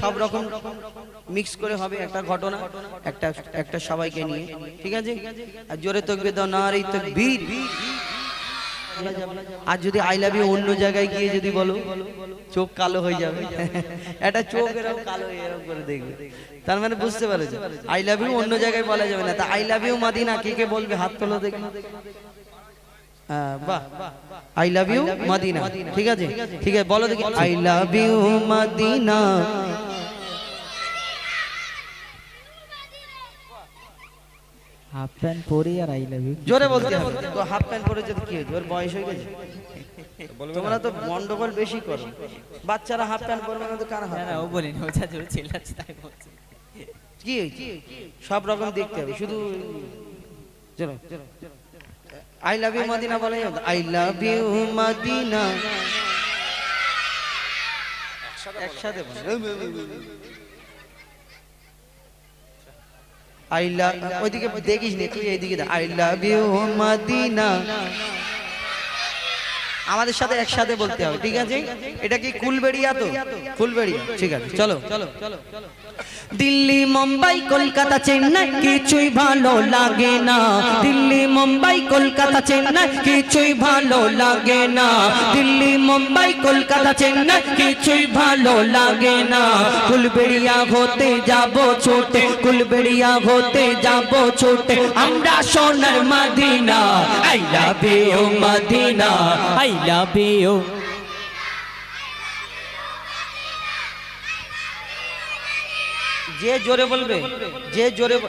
সব রকম মিক্স করে হবে একটা ঘটনা, একটা একটা সবাইকে নিয়ে। ঠিক আছে? আর জোরে তকবে দাও না রে তকবীর। আর যদি আই লাভ ইউ অন্য জায়গায় গিয়ে যদি বলো, চোখ কালো হয়ে যাবে। একটা চোখ এরকম কালো এরকম করে দেখবে। তার মানে বুঝতে পারছ? আই লাভ ইউ অন্য জায়গায় বলা যাবে না। তা আই লাভ ইউ মাদিনা, কে কে বলবে? হাত তোলো দেখবে বাহ। আই লাভ ইউ মাদিনা ঠিক আছে? ঠিক আছে বলো দেখি। I love you Madina half pant পরে আর আই লাভ ইউ জোরে বলতে হবে। তো হাফ প্যান্ট পরে যদি কি হয়েছে? ওর বয়স হয়ে গেছে? তোমরা তো গন্ডগোল বেশি করো। বাচ্চারা হাফ প্যান্ট পরবে না তো কার হাফ না না ও বলিনি ও যা জোরে চিল্লাচ্ছে তাই বলছে। কি হয়েছে? সব রকম দেখতে হবে। শুধু চলো আই লাভ ইউ মদিনা বলে আই লাভ ইউ মদিনা একসাথে আই লাভ ওইদিকে দেখিস নি, তুই এইদিকে আই লাভ ইউ মদিনা আমাদের সাথে একসাথে বলতে হবে ঠিক আছে? এটা কি কুলবেড়িয়া তো? কুলবেড়িয়া ঠিক আছে চলো। চলো চলো দিল্লি মুম্বাই কলকাতা চেন্নাই কিছুই ভালো লাগে না। দিল্লি মুম্বাই কলকাতা চেন্নাই কিছুই ভালো লাগে না। দিল্লি মুম্বাই কলকাতা চেন্নাই কিছুই ভালো লাগে না। কুলবেড়িয়া হতে যাব ছোটে কুলবেড়িয়া হতে যাব ছোটে। আমরা সোনার Medina I love you Medina I love you যে জোরে বলবে যে জোরে ব-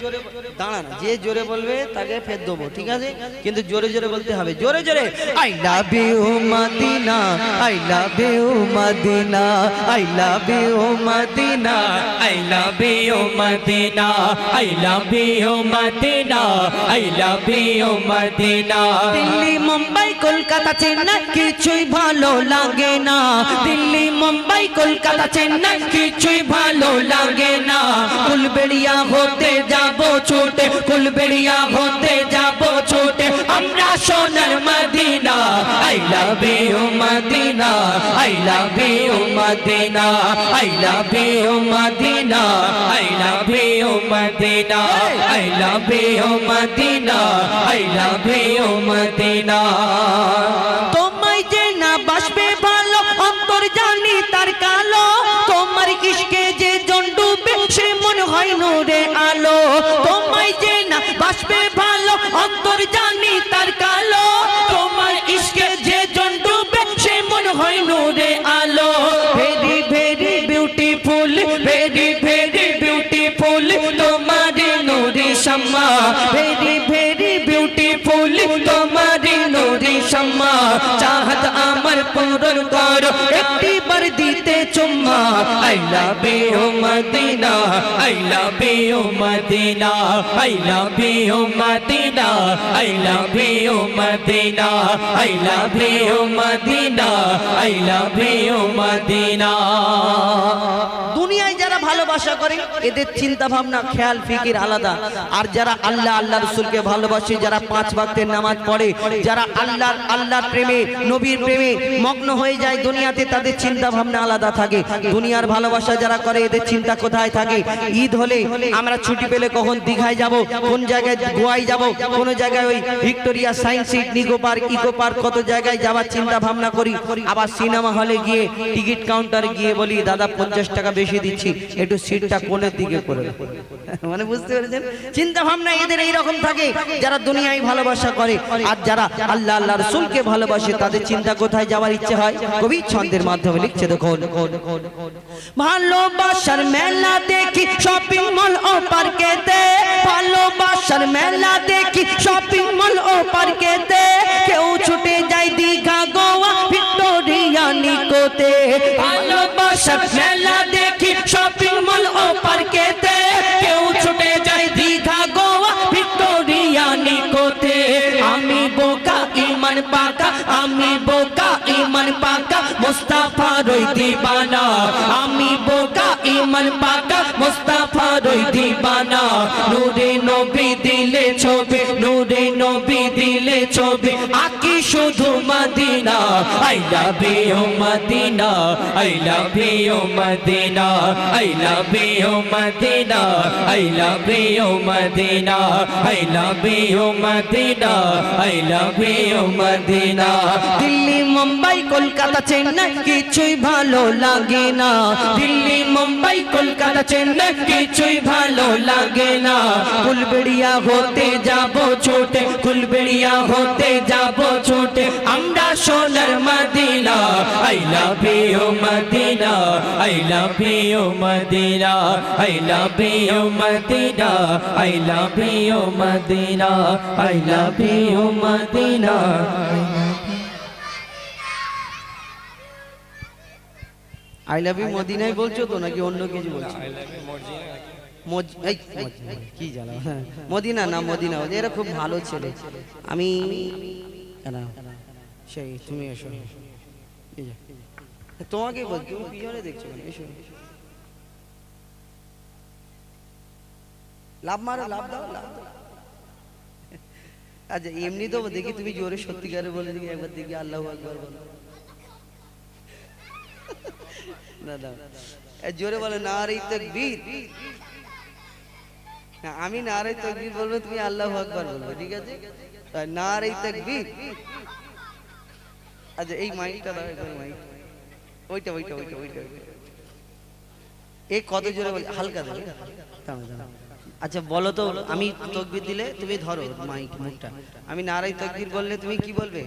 দাঁড়া না যে জোরে বলবে তাকে ফের দেবো ঠিক আছে? কিন্তু জোরে জোরে বলতে হবে জোরে জোরে। I love you Medina I love you Medina I love you Medina I love you Medina I love you Medina I love you Medina. Delhi Mumbai Kolkata Chennai কিছুই ভালো লাগে না। দিল্লি, মুম্বাই, কলকাতা চেন্নাই কিছুই ভালো লাগে না। কুলবেড়িয়া হতে যাব ছোটে কুলবেড়িয়া হতে যাব ছোটে। আমরা সোনার Medina, I love you Medina, I love you Medina, I love you Medina, I love you Medina, I love you Medina, I love you Medina. তোমায় যে না বাসবে ভালো, অন্তর জানি তার কালো। তোমার ইশকে যে জন ডুবে, সে মন হয় নূরে আলো। তোমায় যে না বাসবে ভালো, অন্তর জানি তার কালো। তোমার ইশকে যে জন ডুবে, সে মন হয় নূরে আলো। Very very beautiful very very beautiful তোমার নূরে শামা শামা চাহত আমার পূরণ করো। একটি বার দিতে চুম্মা, I love you Medina, I love you Medina, I love Medina, I love Medina, I love Medina, I love Medina. ভালোবাসা করে, এদের চিন্তা ভাবনা খেয়াল, ফিকির আলাদা। আর যারা আল্লাহ আল্লাহ রসুলকে ভালোবাসে, যারা পাঁচ ভক্তের নামাজ পড়ে, যারা আল্লাহর আল্লাহর প্রেমে, নবীর প্রেমে মগ্ন হয়ে যায় দুনিয়াতে, তাদের চিন্তা ভাবনা আলাদা থাকে। দুনিয়ার ভালোবাসা যারা করে, এদের চিন্তা কোথায় থাকে? ঈদ হলে আমরা ছুটি পেলে কখন দীঘায় যাব? কোন জায়গায় গোয়ায় যাব? কোন জায়গায় ওই Victoria science city, Nicco park, eco park, কত জায়গায় যাওয়ার চিন্তা ভাবনা করি? আবার সিনেমা হলে গিয়ে টিকিট কাউন্টারে গিয়ে বলি, দাদা, পঞ্চাশ টাকা বেশি দিচ্ছি, একটু সিটটা কোনের দিকে করে মানে বুঝতে পেরেছেন? চিন্তা ভাবনা এদের এইরকম থাকে যারা দুনিয়ায় ভালোবাসা করে আর যারা আল্লাহ আল্লাহ রসুলকে ভালোবাসে তাদের চিন্তা কোথায় যাওয়ার ইচ্ছে হয়? কবি ছন্দের মাধ্যমে লিখছে দেখুন। ভালোবাসার মেলা দেখি শপিং মল ও পার্কেতে। ভালোবাসার মেলা দেখি শপিং মল ও পার্কেতে। কেউ ছুটে যায় দীঘা গোয়া ভিক্টোরিয়া নিকোতে। ভালোবাসার মেলা দেখি মুস্তাফা রই দিবানা। আমি বোকা ইমান পাকা, মুস্তাফা রই দিবানা। নূরে নবী দিলে ছবি, নূরে নবী দিলে ছবি। আকি শুধু মাদি Medina, I love you Medina, I love you Medina, I love you Medina, I love you Medina, I love you Medina, I love you Medina. Delhi, Mumbai, Kolkata, Chennai, কিছুই ভালো লাগে না। দিল্লি, মুম্বাই, কলকাতা, চেন্নাই, কিছুই ভালো লাগে না। ফুলবেড়িয়া হতে যাব ছোটে, ফুলবেড়িয়া হতে যাব ছোটে। আই লাভ ইউ বলছো তো নাকি অন্য কিছু বলছো? কি মদিনা না মদিনা এরা খুব ভালো ছেলে। আমি তোমাকে আচ্ছা এমনি তো দেখি তুমি জোরে সত্যিকারে বলে একবার দেখি আল্লাহ একবার বলো। না জোরে বলে না রে আমি না রে তকবীর বলব, তুমি আল্লাহ আকবার বলবে, ঠিক আছে? আর না রে তকবীর আচ্ছা এই মাইকটা দাও একবার মাইক ওইটা ওইটা ওইটা ওইটা এই কত জোরে বলে হালকা দাও। আচ্ছা বলো তো আমি তকবীর দিলে তুমি ধরো মাইক মুখটা আমি নারাই তকবীর বললে তুমি কি বলবে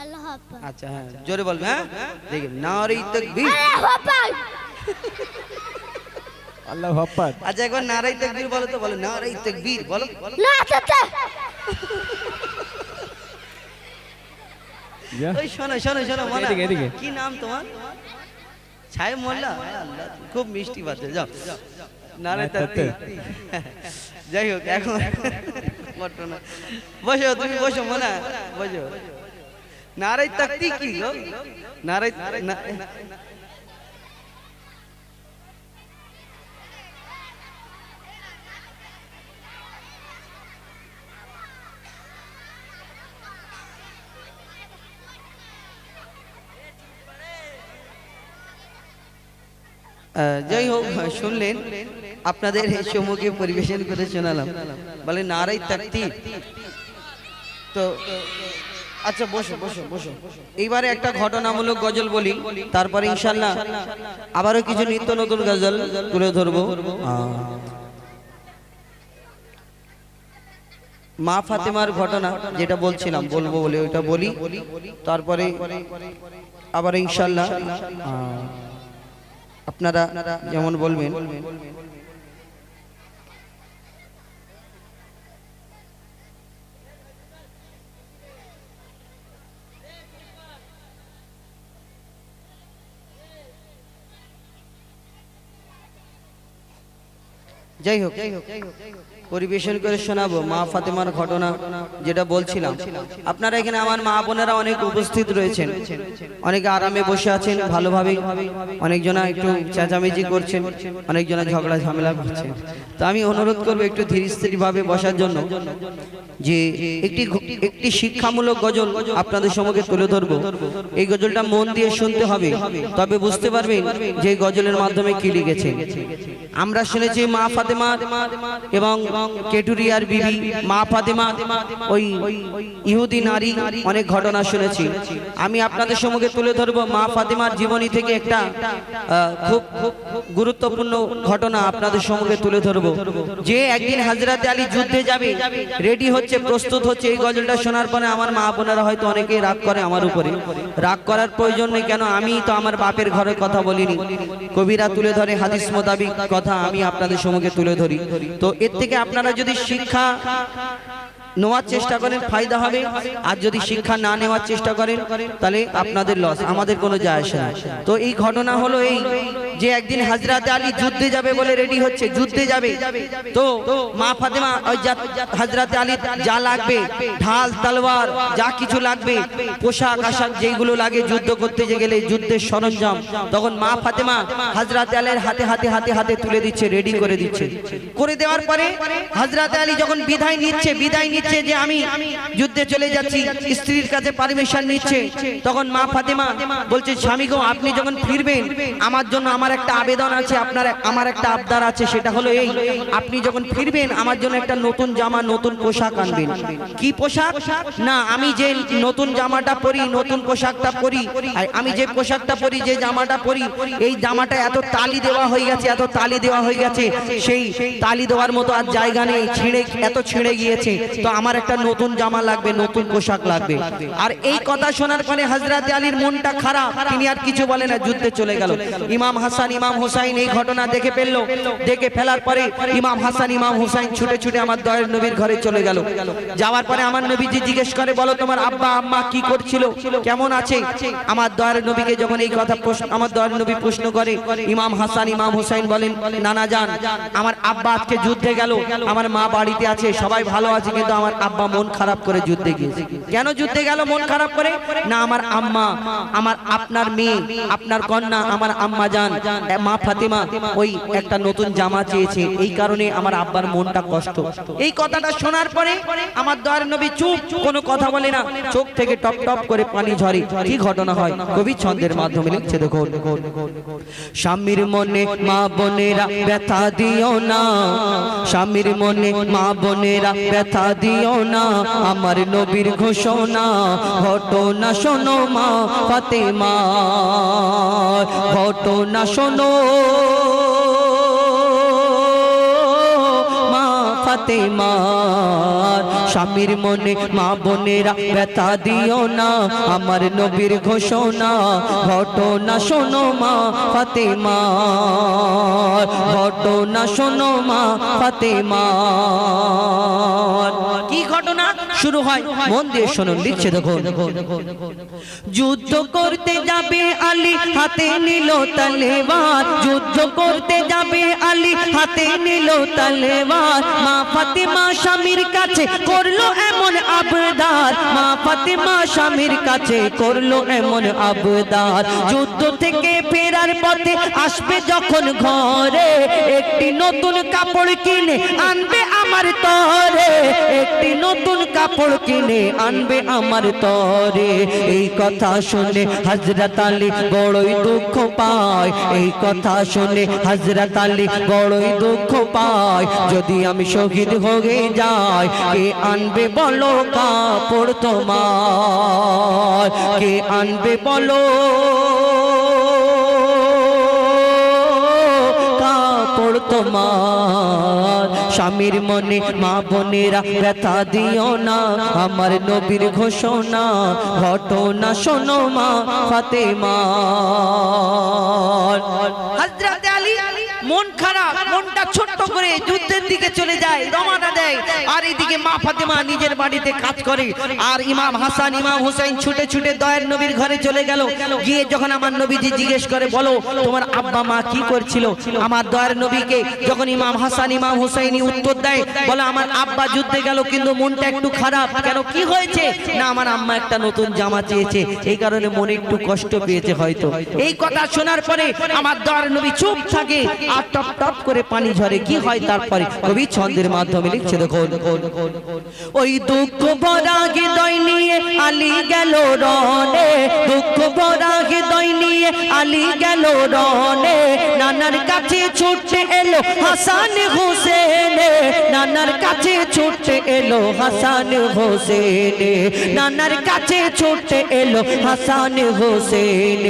আল্লাহ আকবার আচ্ছা হ্যাঁ জোরে বলবে হ্যাঁ? দেখি নারাই তকবীর আল্লাহু আকবার আল্লাহ হাফাজ আচ্ছা একবার নারাই তকবীর বলো তো বলো নারাই তকবীর বলো। না চাচা ওই শোনো শোনো শোনো মনা। এদিকে, এদিকে। কি নাম তোমার? ছায় মোল্লা? খুব মিষ্টি বাচ্চা যাও। নারাই তকবীর। যাই হোক এখন ঘটনা বসো তুমি বসো মনা। বসো। নারাই তকতি কি গো? নারাই যাই হোক শুনলেন, আপনাদের এই সম্মুখে পরিবেশন করে শোনালাম। বলে নারাই তাকতি তো আচ্ছা বসো বসো বসো। এইবারে একটা ঘটনামূলক গজল বলি, তারপরে ইনশাল্লাহ আবারও কিছু নিত্য নতুন গজল তুলে ধরবো। মা ফাতেমার ঘটনা, যেটা বলছিলাম, বলব বলে ওইটা বলি, তারপরে আবার ইনশাল্লাহ আপনারা যেমন বলবেন। যাই হোক। পরিবেশন করে শোনাবো মা ফাতেমার ঘটনা যেটা বলছিলাম। আপনারা এখানে আমার মা বোনেরা অনেক উপস্থিত রয়েছেন। অনেকে আরামে বসে আছেন ভালোভাবে। অনেকজনা একটু চেঁচামেচি করছেন, অনেকজনা ঝগড়া ঝামেলা করছেন। তো আমি অনুরোধ করব একটু ধীর স্থির ভাবে বসার জন্য যে একটি একটি শিক্ষামূলক গজল আপনাদের সম্মুখে তুলে ধরবো। এই গজলটা মন দিয়ে শুনতে হবে, তবে বুঝতে পারবেন যে গজলের মাধ্যমে কি লিখেছে আমরা শুনেছি মা ফাতেমা এবং কেটুরিয়ার বিবি মা ফাতেমা, ওই ইহুদি নারী, অনেক ঘটনা শুনেছি। আমি আপনাদের সম্মুখে তুলে ধরবো মা ফাতেমার জীবনী থেকে একটা খুব গুরুত্বপূর্ণ ঘটনা আপনাদের সম্মুখে তুলে ধরবো। যে একদিন হাজরাতে আলী যুদ্ধে যাবে রেডি হচ্ছে, প্রস্তুত হচ্ছে, এই গজলটা শোনার পরে আমার মা বোনেরা হয়তো অনেকেই রাগ করে আমার উপরে। রাগ করার প্রয়োজন নেই কেন? আমি তো আমার বাপের ঘরের কথা বলিনি। কবিরা তুলে ধরে হাদিস মোতাবিক কথা আমি আপনাদের সম্মুখে তুলে ধরি। তো এর থেকে আপনারা যদি শিক্ষা নেওয়ার চেষ্টা করেন, ফায়দা হবে। আর যদি শিক্ষা না নেওয়ার চেষ্টা করেন, তাহলে আপনাদের লস আমাদের কোনো যায় আসে না। তো এই ঘটনা হলো এই যে একদিন হাজরাতে আলী যুদ্ধে যাবে বলে রেডি হচ্ছে, যুদ্ধে যাবে। তো মা ফাতেমা হাজরাতে আলী যা লাগবে, ঢাল, তলোয়ার, যা কিছু লাগবে, পোশাক, আশাক যেগুলো লাগে যুদ্ধ করতে যে গেলে যুদ্ধের সরঞ্জাম, তখন মা ফাতেমা হাজরাতে আলীর হাতে হাতে হাতে হাতে তুলে দিচ্ছে রেডি করে দিচ্ছে। করে দেওয়ার পরে হাজরাতে আলী যখন বিদায় নিচ্ছে বিদায় নিচ্ছে যে আমি যুদ্ধে চলে যাচ্ছি, স্ত্রীর কাছে পারমিশন নিচ্ছে। তখন মা ফাতেমা বলছে, স্বামী গো, আপনি যখন ফিরবেন, আমার জন্য আমার একটা আবেদন আছে, আপনার, আমার একটা আবদার আছে, সেটা হলো এই, আপনি যখন ফিরবেন, আমার জন্য একটা নতুন জামা, নতুন পোশাক আনবেন। কি পোশাক? না, আমি যে নতুন জামাটা পরি, নতুন পোশাকটা পরি, আর আমি যে পোশাকটা পরি, যে জামাটা পরি, এই জামাটা এত তালি দেওয়া হয়ে গেছে, এত তালি দেওয়া হয়ে গেছে, সেই তালি দেওয়ার মতো আর জায়গা নেই, ছিঁড়ে, এত ছিঁড়ে গিয়েছে। তো আমার একটা নতুন জামা লাগবে, নতুন পোশাক লাগবে। আর এই কথা শোনার পরে হজরত আলীর মনটা খারাপ। তিনি আর কিছু বলে না, যুদ্ধে চলে গেল। ইমাম হাসান, ইমাম হুসাইন এই ঘটনা দেখে ফেলল। দেখে ফেলার পরে ইমাম হাসান, ইমাম হুসাইন ছুটে ছুটে আমার দয়ের নবীর ঘরে চলে গেল। যাওয়ার পরে আমার নবীজি জিজ্ঞেস করে, বলো তোমার আব্বা, আম্মা কি করছিল? কেমন আছে? আমার দয়ের নবীকে যখন এই কথা প্রশ্ন, আমার দয়ের নবী প্রশ্ন করে, ইমাম হাসান, ইমাম হুসাইন বলেন, নানা যান আমার আব্বা আজকে যুদ্ধে গেল। আমার মা বাড়িতে আছে, সবাই ভালো আছে, কিন্তু আমার আব্বা মন খারাপ করে যুদ্ধে গিয়েছে। কেন যুদ্ধে গেল মন খারাপ করে? না, আমার আম্মা, আমার আপনার মেয়ে, আপনার কন্যা, আমার আম্মা যান মা ফাতিমা, ওই একটা নতুন জামা চেয়েছে। এই কারণে আমার আব্বার মনটা কষ্ট। এই কথাটা শোনার পরে আমার দয়ার নবী চুপ, কোনো কথা বলে না, চোখ থেকে টপ টপ করে পানি ঝরে। কি ঘটনা হয়? কবি ছন্দের মাধ্যমে লিখছে দেখো স্বামীর মনে মা বোনেরা ব্যথা দিও না। স্বামীর মনে মা বোনেরা ব্যথা দিও না আমার নবীর ঘোষণা। ঘটনা শোনো মা ফাতেমা ঘটনা শোনো। মা ফাতেমার স্বামীর মনে মা বোনেরা ব্যথা দিও না, আমার নবীর ঘোষণা, ঘটনা শোনো মা ফাতেমার ঘটনা শোনো মা ফাতেমার কি ঘটনা? শুরু হয়, মন দিয়ে শুনুন, লিখছে দেখো যুদ্ধ করতে যাবে আলী, হাতে নিল তালেবার যুদ্ধ করতে যাবে আলী, হাতে নিল তালেবার মা ফাতেমা স্বামীর কাছে করল এমন আবদার। মা ফাতেমা স্বামীর কাছে করল এমন আবদার। যুদ্ধ থেকে ফেরার পথে আসবে যখন ঘরে, একটি নতুন কাপড় কিনে আনবে আমার তরে। একটি নতুন কাপড় কিনে আনবে আমার তরে। এই কথা শুনে হজরত আলী বড়ই দুঃখ পায়। এই কথা শুনে হজরত আলী বড়ই দুঃখ পায়। যদি আমি শহীদ হয়ে যাই কে আনবে বলো কাপড় তোমার? কে আনবে বলো কাপড় তোমার? স্বামীর মনে, মা বোনেরা ব্যথা দিও না। আমার নবীর ঘোষণা, ঘটনা শোনো মা হযরত আলী, মন খারাপ, মনটা ছোট্ট করে দিকে চলে যায়, রওনা দেয়, আর এদিকে মা ফাতেমা নিজের বাড়িতে কাজ করে। আর ইমাম হাসান, ইমাম হুসাইন ছুটে ছুটে দয়ের নবীর ঘরে চলে গেল। গিয়ে যখন আমার নবীজি জিজ্ঞেস করে, বলো, তোমার আব্বা মা কি করছিল? আমার দয়ের নবীকে যখন ইমাম হাসান, ইমাম হুসাইনি উত্তর দেয়, বলে, আমার আব্বা যুদ্ধে গেল, কিন্তু মনটা একটু খারাপ। কেন, কি হয়েছে? না, আমার আম্মা একটা নতুন জামা চেয়েছে, এই কারণে মনে একটু কষ্ট পেয়েছে হয়তো। এই কথা শোনার পরে আমার দয়ের নবী চুপ থাকে, আর টপ টপ করে পানি ঝরে, কি হয় তারপরে? কবি ছন্দের মাধ্যমে লিখছে দেখো ওই দুঃখ ভরা হৃদয় নিয়ে আলী গেল রনে দুঃখ ভরা হৃদয় নিয়ে আলী গেল রনে নানার কাছে ছুটে এলো হাসান হোসেন, নানার কাছে ছুটে এলো হাসান হোসেন, নানার কাছে ছুটে এলো হাসান হোসেন।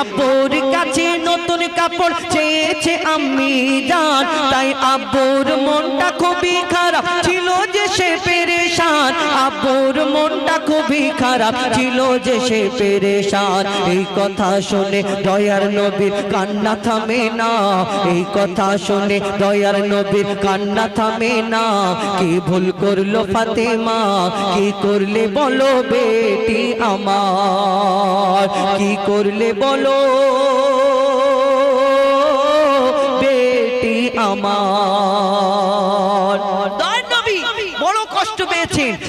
আব্বুর কাছে নতুন কাপড় চেয়েছে আমি জান। তাই আব্বুর মনটা খুবই খারাপ ছিল যে সে পেরেশান। আব্বুর মনটা খুবই খারাপ ছিল যে সে পেরেশান। এই কথা শুনে দয়ার নবীর কান্না থামে না। এই কথা শুনে দয়ার নবীর কান্না থামে না। কি ভুল করল ফাতেমা? কি করলে বলো বেটি আমার? কি করলে বলো আমার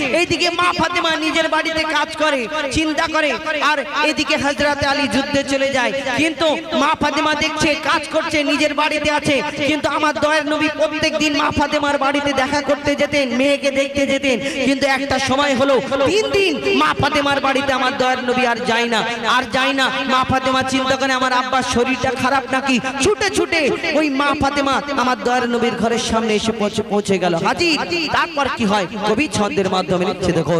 এইদিকে মা ফাতেমা নিজের বাড়িতে কাজ করে, চিন্তা করে, আর এদিকে হজরতে আলী যুদ্ধে চলে যায়। কিন্তু মা ফাতেমা দেখছে, কাজ করছে, নিজের বাড়িতে আছে। কিন্তু আমার দয়ার নবী প্রত্যেক দিন মা ফাতেমার বাড়িতে দেখা করতে যেতেন, মেয়েকে দেখতে যেতেন। কিন্তু একটা সময় হলো, তিন দিন মা ফাতেমার বাড়িতে আমার দয়ার নবী আর যায় না। আর যায় না, মা ফাতেমা চিন্তা করে, আমার আব্বার শরীরটা খারাপ নাকি? ছুটে ছুটে ওই মা ফাতেমা আমার দয়ার নবীর ঘরের সামনে এসে পৌঁছে- গেল। হাজি, তারপর কি হয়? কবি ছন্দের মাধ্যমে লিখছে দেখো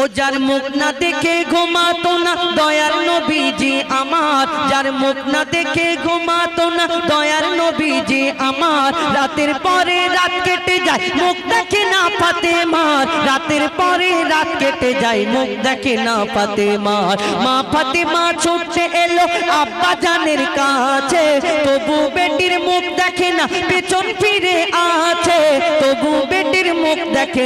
ও যার মুখ না দেখে ঘুমাতো না দয়ার নবীজি আমার। যার মুখ না দেখে ঘুমাতো না দয়ার নবীজি আমার। রাতের পরে রাত কেটে যায়, মুখ দেখে না পাতে মার রাতের পরে রাত কেটে যায়, মুখ দেখে না পাতে মার মা ফাতেমা ছুটছে এলো আব্বা জানের কাছে। তবু বেটির মুখ দেখে না, পেছন ফিরে আছে। তবু বেটির মুখ দেখে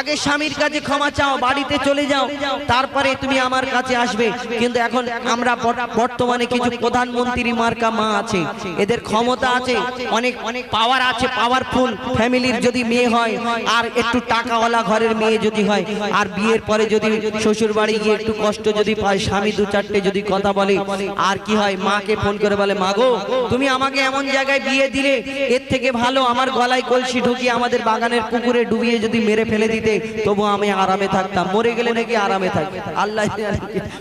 আগে স্বামীর কাছে ক্ষমা চাও, বাড়িতে চলে যাও, তারপরে তুমি আমার কাছে আসবে। কিন্তু এখন আমরা বর্তমানে কিছু প্রধানমন্ত্রী মার্কা মা আছে। এদের ক্ষমতা আছে, অনেক অনেক পাওয়ার আছে পাওয়ারফুল ফ্যামিলির যদি মেয়ে হয়, আর একটু টাকাওয়ালা ঘরের মেয়ে যদি হয়, আর বিয়ের পরে যদি শ্বশুর বাড়ি গিয়ে একটু কষ্ট যদি পায়, স্বামী দু চারটে যদি কথা বলে, আর কি হয়, মাকে ফোন করে বলে মাগো তুমি আমাকে এমন জায়গায় বিয়ে দিলে, এর থেকে ভালো আমার গলায় কলসি ঢুকিয়ে আমাদের বাগানের পুকুরে ডুবিয়ে যদি মেরে ফেলে দিতে তবু আমি আরামে থাকতাম। মরে গেলে নাকি আরামে থাকে। আল্লাহ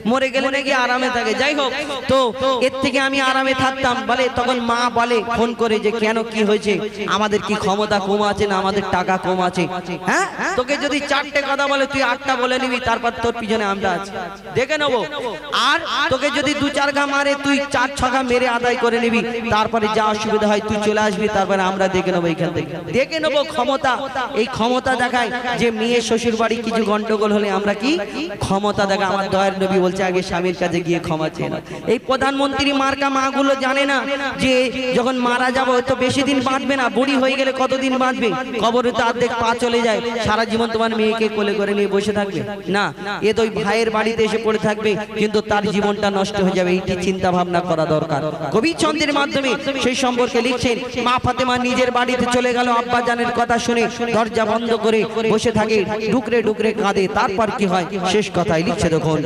মরে গেলে নাকি আরামে থাকে। যাই হোক, তো এর থেকে আমি আরামে থাকতাম। বলে তখন মা বলে, ফোন করে যে, কেন কি হয়েছে? আমাদের কি ক্ষমতা কম আছে না আমাদের টাকা কম আছে? হ্যাঁ? তোকে যদি চারটে কথা বলে, তুই আটটা বলে নিবি, তারপর তোর পিছনে আমরা আছি। দেখে নেব। আর তোকে যদি দু চার ঘা মারে, তুই চার ছগা মেরে আদায় করে নিবি। তারপরে যা অসুবিধা হয়, তুই চলে আসবি। তারপরে আমরা দেখে নেব এখান থেকে। দেখে নেব ক্ষমতা। এই ক্ষমতা দেখায় যে মেয়ে শ্বশুর বাড়ি কিছু গন্ডগোল হলে আমরা কি ক্ষমতা দেখা আমার দয়ের নবী বলছে, আগে স্বামীর কাছে গিয়ে ক্ষমা চেয়ে। এই প্রধানমন্ত্রী মার্কা মাগুলো জানে না যে যখন মারা যাব তো বেশি দিন বাঁচবে না, বুড়ি হয়ে গেলে কতদিন বাঁচবে? কবরে তো অর্ধেক পা চলে যায়। সারা জীবন তোমার মেয়েকে কোলে করে নিয়ে বসে থাকবে? না, এ তো ভাইয়ের বাড়িতে এসে পড়ে থাকবে, কিন্তু তার জীবনটা নষ্ট হয়ে যাবে। এইটি চিন্তা ভাবনা করা দরকার। কবি ছন্দের মাধ্যমে সেই সম্পর্কে লিখছেন, মা ফাতেমা নিজের বাড়িতে চলে গেল আব্বা জানের কথা শুনে দরজা বন্ধ করে বসে থাকে ডুকরে ডুকরে কাঁদে, তারপর কি হয়? শেষ কথাই লিখছে দেখুন।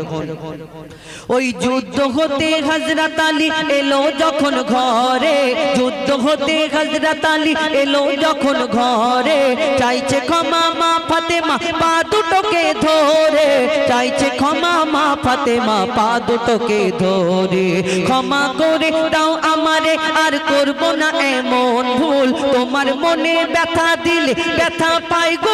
ওই যুদ্ধ হতে হজরত আলী এলো যখন ঘরে, যুদ্ধ হতে হজরত আলী এলো যখন ঘরে, চাইছে ক্ষমা মা ফাতেমা, পা দুটোকে ধরে, চাইছে ক্ষমা মা ফাতেমা, পা দুটোকে ধরে। ক্ষমা করে দাও আমারে, আর করব না এমন ভুল। তোমার মনে ব্যথা দিলে ব্যথা পাই গো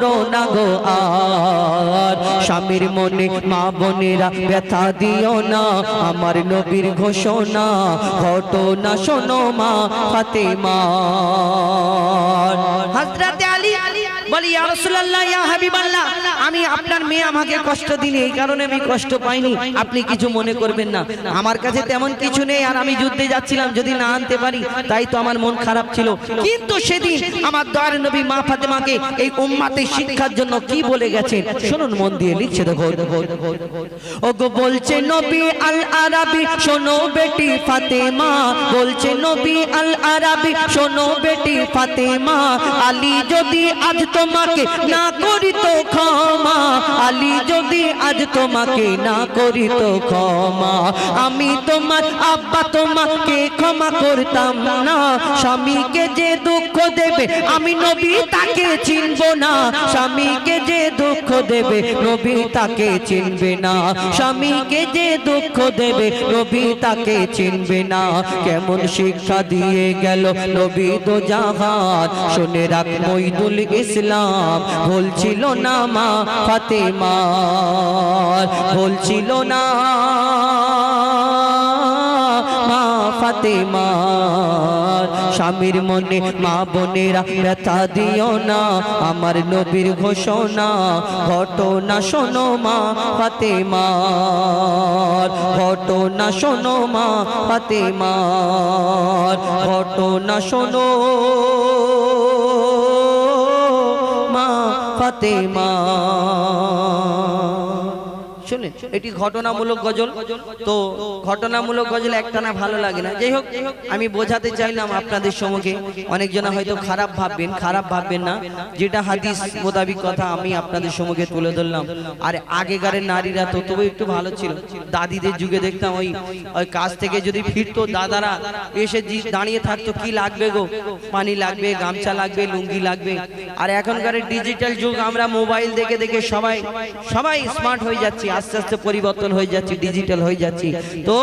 করো না গো আর। স্বামীর মনে, মা বোনেরা ব্যথা দিও না। আমার নবীর ঘোষণা ঘটনা শোনো মা ফাতেমা। আলী বলি, ইয়া রাসূলুল্লাহ, ইয়া হাবিবাল্লাহ, আমি আপনার মেয়ে আমাকে কষ্ট দিলে এই কারণে আমি কষ্ট পাইনি। আপনি কিছু মনে করবেন না। আমার কাছে তেমন কিছু নেই, আর আমি যুদ্ধে যাচ্ছিলাম, যদি না আনতে পারি, তাই তো আমার মন খারাপ ছিল। কিন্তু সেদিন আমার দয়ার নবী মা ফাতেমাকে এই উম্মাতে শিক্ষার জন্য কি বলে গেছেন? শুনুন, মন দিয়ে লিখছে, দেখো। ও গো বলছে নবী আল আরাবি শোনো বেটি ফাতেমা। বলছে নবী আল আরাবি শোনো বেটি ফাতেমা। আলী যদি আজ তোমাকে না করি তো ক্ষমা। আলী যদি আজ তোমাকে না করি তো ক্ষমা। আমি তোমার আব্বা তোমাকে ক্ষমা করতাম না। স্বামীকে যে দুঃখ দেবে, আমি নবী তাকে চিনব না। স্বামীকে যে দুঃখ দেবে, নবী তাকে চিনবে না। স্বামীকে যে দুঃখ দেবে, নবী তাকে চিনবে না। কেমন শিক্ষা দিয়ে গেল নবী তো জাহান শুনে রাখ মইদুল ইসলাম। বলছিল না মা ফাতেমা বলছিল না মা ফাতেমা। স্বামীর মনে, মা বোনেরা ব্যথা দিও না, আমার নবীর ঘোষণা ঘটনা শোনো মা ফাতেমা, ঘটনা শোনো মা ফাতেমা, ঘটনা শোনো। ফাতেমা শুনলেন? এটি ঘটনামূলক গজল। তো ঘটনামূলক গজল একটানা ভালো লাগে না। যাই হোক, আমি বোঝাতে চাইলাম আপনাদের সম্মুখে। অনেকজনা হয়তো খারাপ ভাববেন খারাপ ভাববেন না। যেটা হাদিস মোতাবিক কথা আমি আপনাদের সম্মুখে তুলে ধরলাম। আর আগেকারের নারীরা তো তবু একটু ভালো ছিল। দাদিদের যুগে দেখতাম ওই ওই কাজ থেকে যদি ফিরতো দাদারা, এসে দাঁড়িয়ে থাকতো, কি লাগবে গো? পানি লাগবে, গামছা লাগবে, লুঙ্গি লাগবে। আর এখনকার ডিজিটাল যুগ, আমরা মোবাইল দেখে দেখে সবাই সবাই স্মার্ট হয়ে যাচ্ছি। আস্তে আস্তে পরিবর্তন হয়ে যাচ্ছে ডিজিটাল হয়ে যাচ্ছি। তো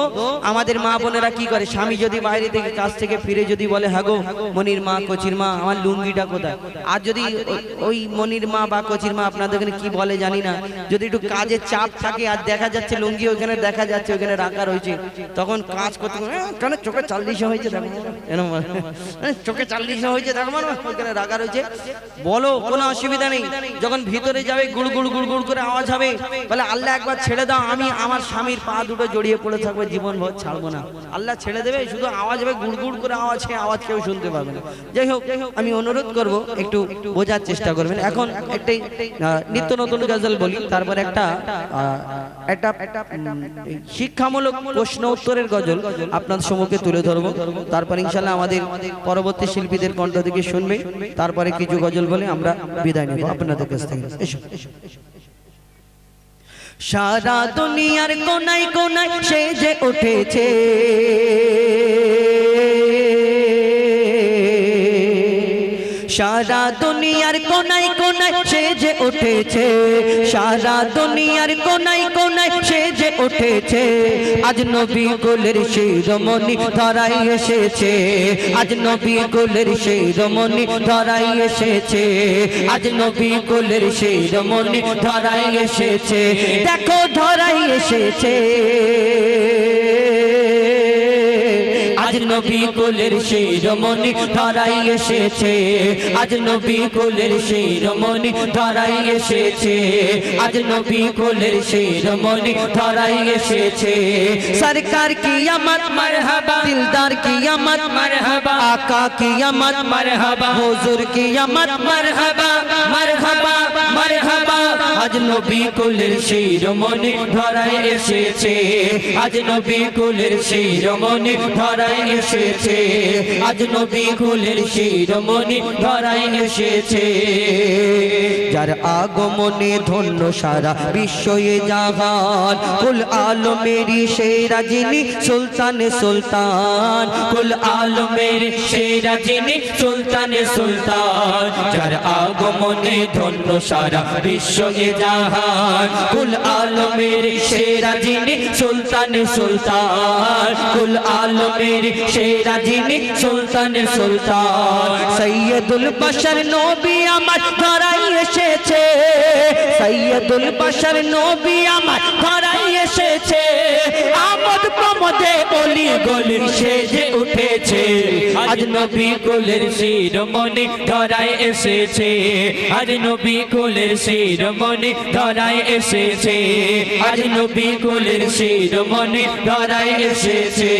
আমাদের মা বোনেরা কি করে? স্বামী যদি বাইরে থেকে কাজ থেকে ফিরে যদি বলে হাগো মনির মা কচির মা আমার লুঙ্গিটা কোথায়? আর যদি ওই- মনির মা বা কচির মা আপনাদের ওখানে কি বলে জানি না যদি একটু কাজের চাপ থাকে আর দেখা যাচ্ছে লুঙ্গি ওখানে দেখা যাচ্ছে ওখানে রাখা রয়েছে তখন কাজ করতে কেন চোখে চাল্লিশে হয়েছে। "আহ, চোখে চাল্লিশে হয়েছে ওখানে রাখা রয়েছে। বলো কোনো অসুবিধা নেই। যখন ভিতরে যাবে গুড় গুড় গুড় গুড় করে আওয়াজ হবে। বলে আল্লাহ একবার ছেড়ে দাও, আমি আমার স্বামীর পা দুটো জড়িয়ে পড়ে থাকব, জীবন ভর ছাড়বো না। আল্লাহ ছেড়ে দেবে, শুধু আওয়াজ হবে, গুড় গুড় করে আওয়াজ সে আওয়াজ কেউ শুনতে পাবে না। যাই হোক, আমি অনুরোধ করব, একটু বোঝার চেষ্টা করবেন। এখন একটাই নিত্য নতুন গজল বলি, তারপর একটা একটা শিক্ষামূলক প্রশ্ন উত্তরের গজল আপনার সম্মুখে তুলে ধরবো। তারপর ইনশাল্লাহ আমাদের পরবর্তী শিল্পীদের কণ্ঠ থেকে শুনবে। তারপরে কিছু গজল বলে আমরা বিদায় নেব আপনাদের কাছ থেকে। সারা দুনিয়ার কোনায় কোনায় সে যে উঠেছে। সারা দুনিয়ার কোনায় কোনায় সে যে উঠেছে। সারা দুনিয়ার কোনায় কোনায় সে যে উঠেছে। আজ নবী গোলের শিরোমণি ধরাই এসেছে। আজ নবী গোলের শিরোমণি ধরাই এসেছে। আজ নবী গোলের শিরোমণি ধরাই এসেছে। দেখো ধরাই এসেছে। আজ নবী কোলের শিরোমণি ধরাই এসেছে। আজ নবী কোলের শিরোমণি ধরাই এসেছে। আজ নবী কোলের শিরোমণি ধরাই এসেছে। সরকার কি আমত মারহাবা, দিলদার কি আমত মারহাবা, আকা কি আমত মারহাবা, হুজুর কি আমত মারহাবা মারহাবা মারহাবা। আজ নবী কোলের শিরোমণি ধরায় এসেছে। আজ নবী কোলের শিরোমণি ধরায় এসেছে। আজ নবী কোলের শিরোমণি ধরায় এসেছে। যার আগমনে ধন্য সারা বিশ্বয়ে জাহান। কুল আলমেরি সেরা যিনি সুলতানে সুলতান। কুল আলমেরি সেরা যিনি সুলতানে সুলতান। যার আগমনে ধন্য সারা বিশ্বয়ে জাহান। কুল আলমের সেরা যিনি সুলতানে সুলতান। কুল আলমের সেরা যিনি সুলতানে সুলতান। সৈয়দুল বশর নবী আমার ধরাই এসেছে। সৈয়দুল বাসার নবী আমার ধরাই এসেছে। আমদ প্রমদে অলি গলি সেজে উঠেছে। আজ নবী কুলের শিরোমণি ধরাই এসেছে। আজ নবী কুলের শিরোমণি ধরাই এসেছে। আজ নবী কুলের শিরোমণি ধরাই এসেছে।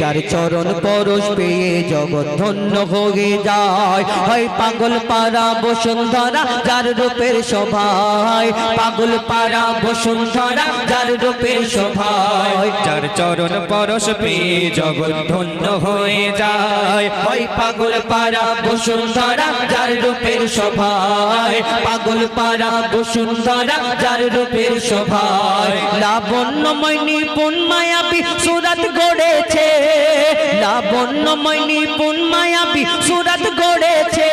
যার চরণ পরশ পেয়ে জগৎ ধন্য হয়ে যায়। হয় পাগল পাড়া বসুন্ধরা, যার রূপের শোভায়। পাগল পাড়া বসুন্ধরা, যার রূপের শোভায় যার চরণ পরশ পেয়ে জগৎ ধন্য হয়ে যায়। ওই পাগল পাড়া বসুন্ধরা, যার রূপের শোভায়। পাগল পাড়া বসুন্ধরা, যার রূপের শোভায়। লাবণ্যময় নিপুণ মায়াবী সুরাত গড়েছে। লাবণ্যময় নিপুণ মায়াবী সুরাত গড়েছে।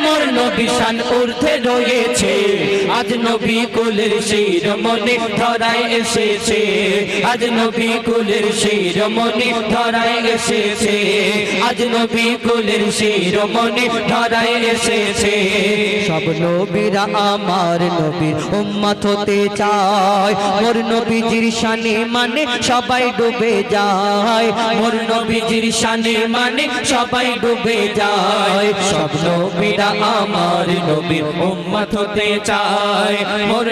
পরে মোর নবী বিশাল ঊর্ধ্বে রয়েছে। আজ নবী কুলের শিরোমণি ধরায় এসেছে। আজ নবী কুলের শিরোমণি ধরায় এসেছে। আজ নবী কুলের শিরোমণি ধরায় এসেছে। সব নবীরা আমার নবীর উম্মত হতে চায়। মোর নবীজির শানে মানে সবাই ডুবে যায়। মোর নবীজির শানে মানে সবাই ডুবে যায়। সব নবীরা আমার উম্মত হতে চায়। মোর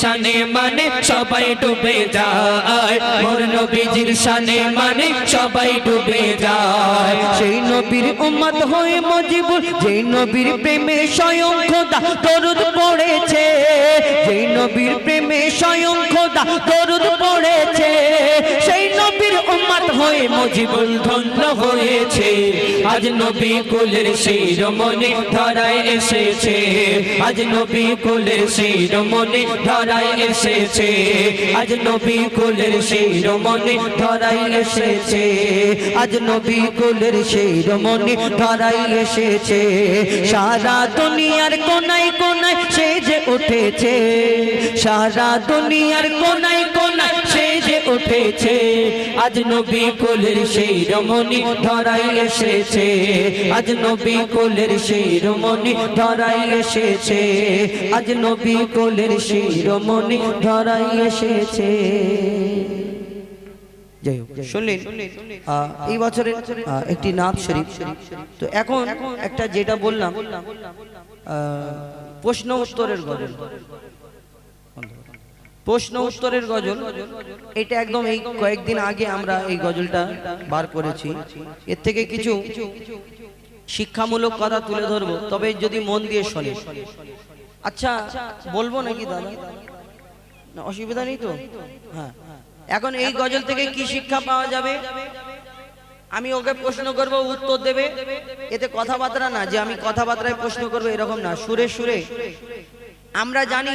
শানে মানে সবাই ডুবে যায়। মোর শানে মানে সবাই ডুবে যায়। সেই নবীর উম্মত হয়ে মজিবুল, যেই নবীর প্রেমে স্বয়ং খোদা দরুদ পড়েছে। যেই নবীর প্রেমে স্বয়ং খোদা দরুদ পড়েছে। সেই উম্মত হয়ে মজিবুল ধন্য হয়েছে। আজ নবী কুলের শিরোমণি ধরায় এসেছে। আজ নবী কুলের শিরোমণি ধরায় এসেছে। আজ নবী কুলের শিরোমণি ধরায় এসেছে। আজ নবী কুলের সেই রমণী ধরাই এসেছে। সারা দুনিয়ার কোনায় কোনায় সে যে উঠেছে। সারা দুনিয়ার কোনায় কোনায় সে যে উঠেছে, আজ নবী কুলের শিরোমণি ধরায় এসেছে। আজ নবী কুলের শিরোমণি ধরায় এসেছে। আজ নবী কুলের শিরোমণি ধরাই এসেছে। এই বছরের একটি নাথ শরীফ। তো এখন একটা যেটা বললাম প্রশ্ন উত্তরের গজল প্রশ্ন উত্তরের গজল। এটা একদম এই কয়েকদিন আগে আমরা এই গজলটা বার করেছি। এর থেকে কিছু শিক্ষামূলক কথা তুলে ধরবো, তবে যদি মন দিয়ে শোনে। আচ্ছা বলব নাকি দাদা? অসুবিধা নেই তো? হ্যাঁ। এখন এই গজল থেকে কি শিক্ষা পাওয়া যাবে? আমি ওকে প্রশ্ন করব, উত্তর দেবে। এতে কথাবার্তা না, যে আমি কথাবার্তায় প্রশ্ন করব এরকম না। সুরে সুরে। আমরা জানি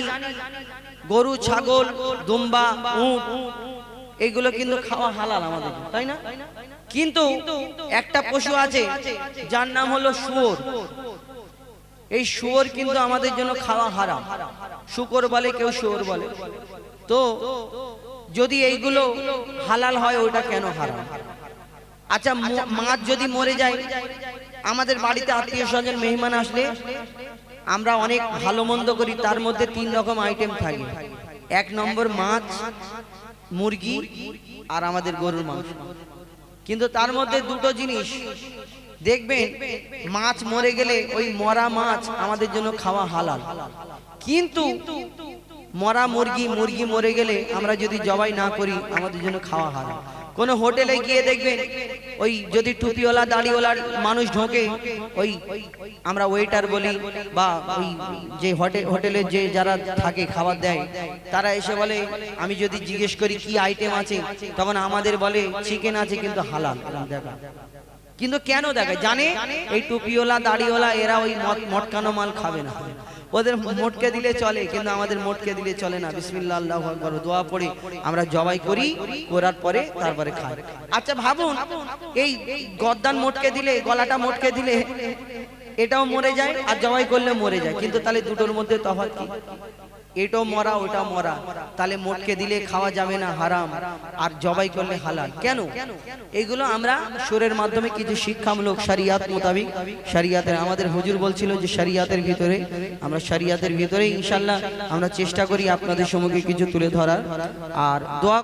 গরু, ছাগল, দুম্বা, উট, এগুলো কিন্তু খাওয়া হালাল আমাদের, তাই না? কিন্তু একটা পশু আছে, যার নাম হলো শুয়োর। এই শুয়োর কিন্তু আমাদের জন্য খাওয়া হারাম। শুকর বলে কেউ শুয়োর বলে। তো যদি এইগুলো হালাল হয়, ওটা কেন হারাম? আচ্ছা মাছ যদি মরে যায়, আমাদের বাড়িতে আত্মীয় স্বজন, মেহমান আসলে আমরা অনেক ভালো মন্দ করি, তার মধ্যে তিন রকম আইটেম থাকে। এক নম্বর মাছ, মুরগি আর আমাদের গরুর মাংস। কিন্তু তার মধ্যে দুটো জিনিস। দেখবেন, মাছ মরে গেলে ওই মরা মাছ আমাদের জন্য খাওয়া হালাল। কিন্তু মরা মুরগি মুরগি মরে গেলে আমরা যদি জবাই না করি, আমাদের জন্য খাওয়া হারাম। কোন হোটেলে গিয়ে দেখবেন, ওই যদি টুপিওয়ালা দাড়িওয়ালার মানুষ ঢোকে, ওই আমরা ওয়েটার বলি বা ওই যে হোটেল যে যারা থাকে, খাবার দেয়, তারা এসে বলে, আমি যদি জিজ্ঞেস করি কি আইটেম আছে? তখন আমাদের বলে চিকেন আছে, কিন্তু হালাল। দেখা কিন্তু কেন দেখে জানে? এই টুপিওয়ালা, দাড়িওয়ালা, এরা ওই মটকানো মাল খাবে না। ওদের মোটকে দিলে চলে, কিন্তু আমাদের মোটকে দিলে চলে না। বিসমিল্লাহ, আল্লাহ দোয়া পড়ে আমরা জবাই করি, করার পরে তারপরে খাই। আচ্ছা ভাবুন, এই গদ্দান মোটকে দিলে, গলাটা মোটকে দিলে এটাও মরে যায় আর জবাই করলে মরে যায়, কিন্তু তাহলে দুটোর মধ্যে তফাৎ কি? এটাও মরা, ওটা মরা। তাহলে মোটকে দিলে খাওয়া যাবে না, হারাম। আর জবাই করলে হালাল। কেন? এগুলো আমরা সুরের মাধ্যমে কিছু শিক্ষামূলক শরিয়াত মোতাবিক, শরিয়াতের আমাদের হুজুর বলছিল যে শরিয়াতের ভিতরে আমরা শরিয়াতের ভিতরে ইনশাল্লাহ আমরা চেষ্টা করি আপনাদের সম্মুখে কিছু তুলে ধরার। আর দোয়া